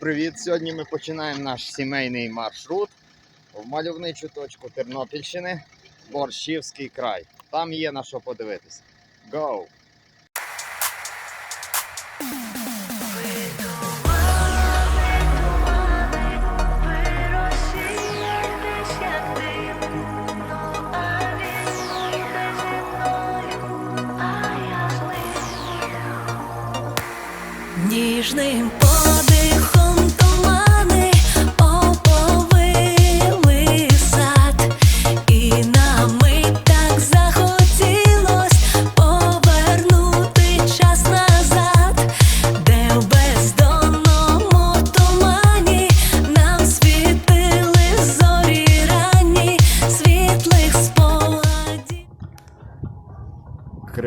Привіт! Сьогодні ми починаємо наш сімейний маршрут в мальовничу точку Тернопільщини, Борщівський край. Там є на що подивитися. Go! Ніжним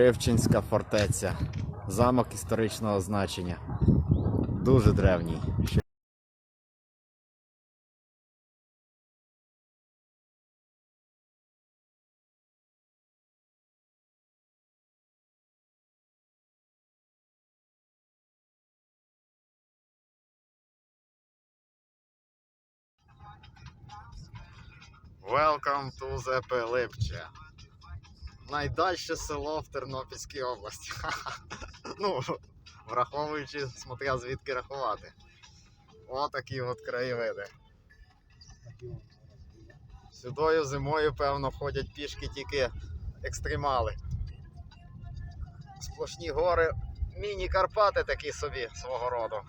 Кривчинська фортеця. Замок історичного значення. Дуже древній. Welcome to the Пилипче. Найдальше село в Тернопільській області. ну, враховуючи, смотря звідки рахувати. Отакі от краєвиди. Сюдою зимою, певно, ходять пішки тільки екстремали. Сплошні гори, міні-Карпати такі собі свого роду.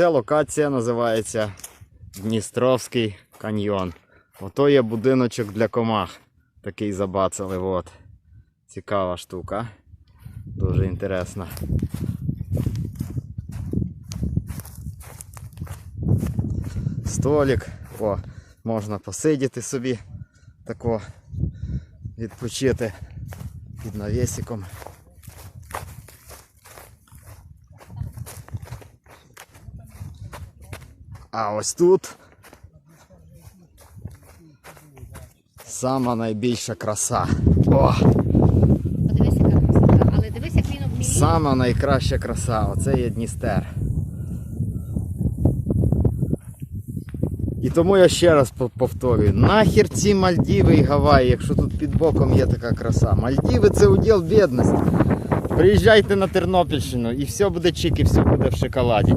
Ця локація називається Дністровський каньйон. Ото є будиночок для комах. Такий забацали. От. Цікава штука. Дуже інтересна. Столик. О, можна посидіти собі. Тако відпочити під навісиком. А ось тут сама найбільша краса. О, Подивись, яка красота. Але дивись, як він обміє. сама найкраща краса. Оце є Дністер. І тому я ще раз повторюю: нахер ці Мальдіви і Гаваї, якщо тут під боком є така краса. Мальдіви це уділ бідності. Приїжджайте на Тернопільщину і все буде чик, і все буде в шоколаді.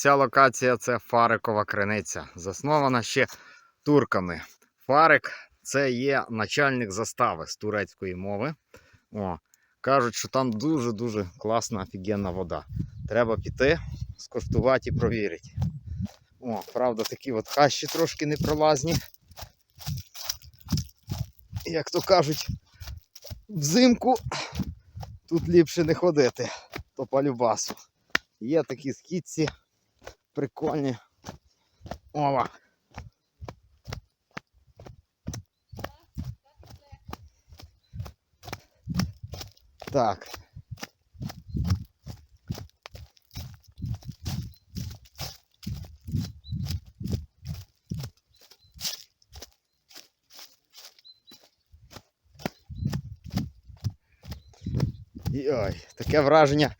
А оця локація це Фарикова криниця. Заснована ще турками. Фарик це є начальник застави з турецької мови. О, кажуть, що там дуже-дуже класна офігенна вода. Треба піти, скуштувати і провірити. О, правда, такі от хащі трошки непролазні. Як то кажуть, взимку тут ліпше не ходити, то по любасу. Є такі східці прикольні. Ова. Так. Йой, таке враження,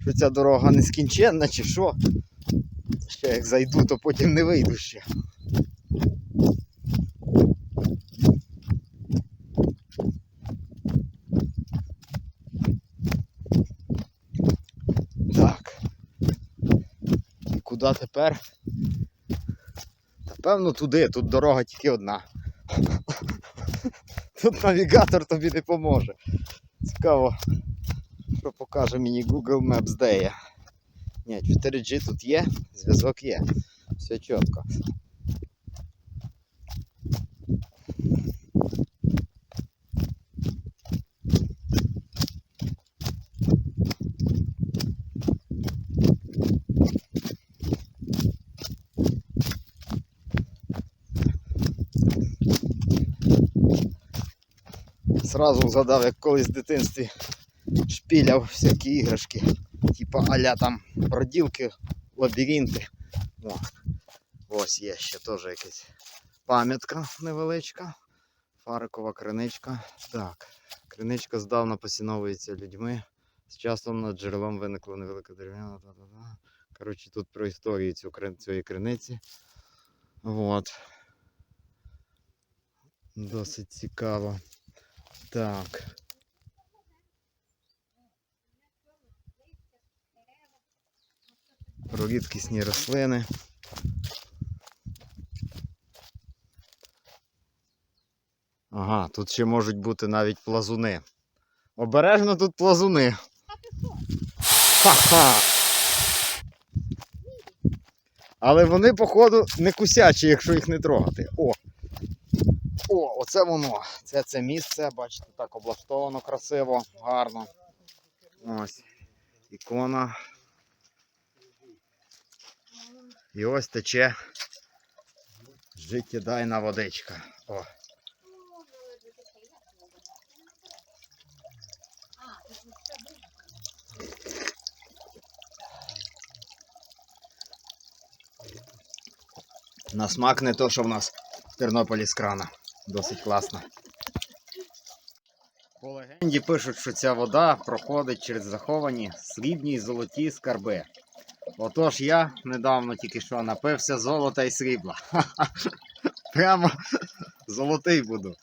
що ця дорога нескінченна чи що. Ще як зайду, то потім не вийду ще. Так. І куди тепер? Та певно туди, тут дорога тільки одна. Тут навігатор тобі не поможе. Цікаво, що покаже мені Google Maps де я. Ні, 4G тут є, зв'язок є. Все чітко. Сразу згадав, як колись в дитинстві шпіляв всякі іграшки, типа аля там броділки, лабіринти. О, ось є ще теж якась пам'ятка невеличка. Фарикова криничка. Так, криничка здавна посіновується людьми. З часом над джерелом виникла невелика дерев'яна. Коротше, тут про історію цю, цієї криниці. От. Досить цікаво. Так. Рідкісні рослини. Ага, тут ще можуть бути навіть плазуни. Обережно тут плазуни. Ха-ха. Але вони, походу, не кусячі, якщо їх не трогати. О! О, оце воно. Це це місце, бачите, так облаштовано красиво, гарно. Ось. Ікона. І ось тече життєдайна водичка. О. На смак не то, що в нас в Тернополі з крана. Досить класно. По легенді пишуть, що ця вода проходить через заховані срібні й золоті скарби. Отож я недавно тільки що напився золота і срібла. Прямо золотий буду.